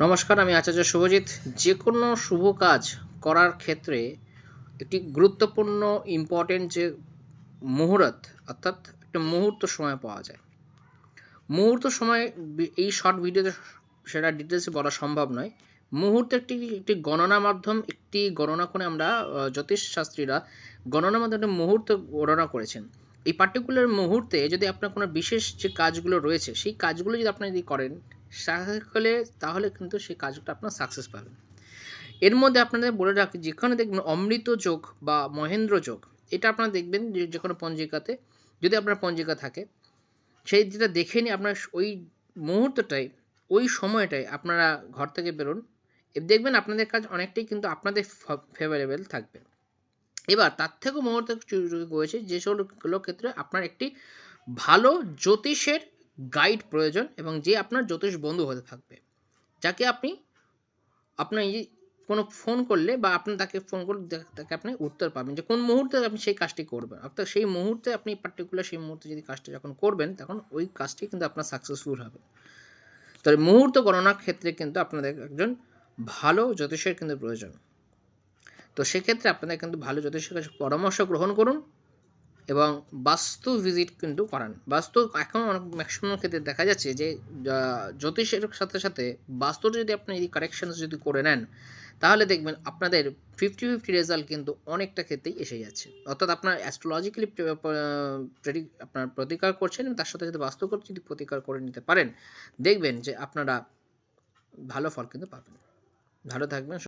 নমস্কার আমি আচার্য শুভজিৎ। যে কোনো শুভ কাজ করার ক্ষেত্রে একটি গুরুত্বপূর্ণ ইম্পর্টেন্ট যে মুহূর্ত অর্থাৎ একটা মুহূর্ত সময় পাওয়া যায়। মুহূর্ত সময় এই শর্ট ভিডিওতে সেটা ডিটেলসে বলা সম্ভব নয়। মুহূর্ত একটি একটি গণনা মাধ্যম একটি গণনা করে আমরা আহ, জ্যোতিষ শাস্ত্রীরা গণনা মাধ্যমে মুহূর্ত গণনা করেছেন। এই পার্টিকুলার মুহূর্তে যদি আপনার কোনো বিশেষ যে কাজগুলো রয়েছে সেই কাজগুলো যদি আপনি যদি করেন তাহলে তাহলে কিন্তু সেই কাজটা আপনার সাকসেস পাবেন। এর মধ্যে আপনাদের বলে রাখি, যেখানে দেখবেন অমৃত যোগ বা মহেন্দ্র যোগ, এটা আপনারা দেখবেন যে কোনো পঞ্জিকাতে, যদি আপনার পঞ্জিকা থাকে, সেই যেটা দেখে নিয়ে আপনার ওই মুহূর্তটাই ওই সময়টাই আপনারা ঘর থেকে বেরোন দেখবেন আপনাদের কাজ অনেকটাই কিন্তু আপনাদের ফেভারেবল থাকবে। এবার তার থেকেও মুহূর্ত রয়েছে যে সকলগুলো ক্ষেত্রে আপনার একটি ভালো জ্যোতিষের গাইড প্রয়োজন এবং যে আপনার জ্যোতিষ বন্ধু হতে থাকবে, যাকে আপনি, আপনার কোনো ফোন করলে বা আপনি তাকে ফোন করলে তাকে আপনি উত্তর পাবেন যে কোন মুহূর্তে আপনি সেই কাজটি করবেন। অর্থাৎ সেই মুহূর্তে আপনি পার্টিকুলার সেই মুহূর্তে যদি কাজটা যখন করবেন, তখন ওই কাজটি কিন্তু আপনার সাকসেসফুল হবে। তবে মুহূর্ত গণনার ক্ষেত্রে কিন্তু আপনাদের একজন ভালো জ্যোতিষের কিন্তু প্রয়োজন। তো সেক্ষেত্রে আপনাদের কিন্তু ভালো জ্যোতিষের কাছে পরামর্শ গ্রহণ করুন। এবং বাস্তু ভিজিট কিন্তু করান। বাস্তু এখন অনেক ম্যাক্সিমাম ক্ষেত্রে দেখা যাচ্ছে যে জ্যোতিষের সাথে সাথে বাস্তুর যদি আপনি যদি কারেকশন যদি করে নেন, তাহলে দেখবেন আপনাদের ফিফটি ফিফটি রেজাল্ট কিন্তু অনেকটা ক্ষেত্রেই এসে যাচ্ছে। অর্থাৎ আপনার অ্যাস্ট্রোলজিক্যালি আপনার প্রতিকার করছেন এবং তার সাথে সাথে বাস্তুকর যদি প্রতিকার করে নিতে পারেন, দেখবেন যে আপনারা ভালো ফল কিন্তু পাবেন। ভালো থাকবেন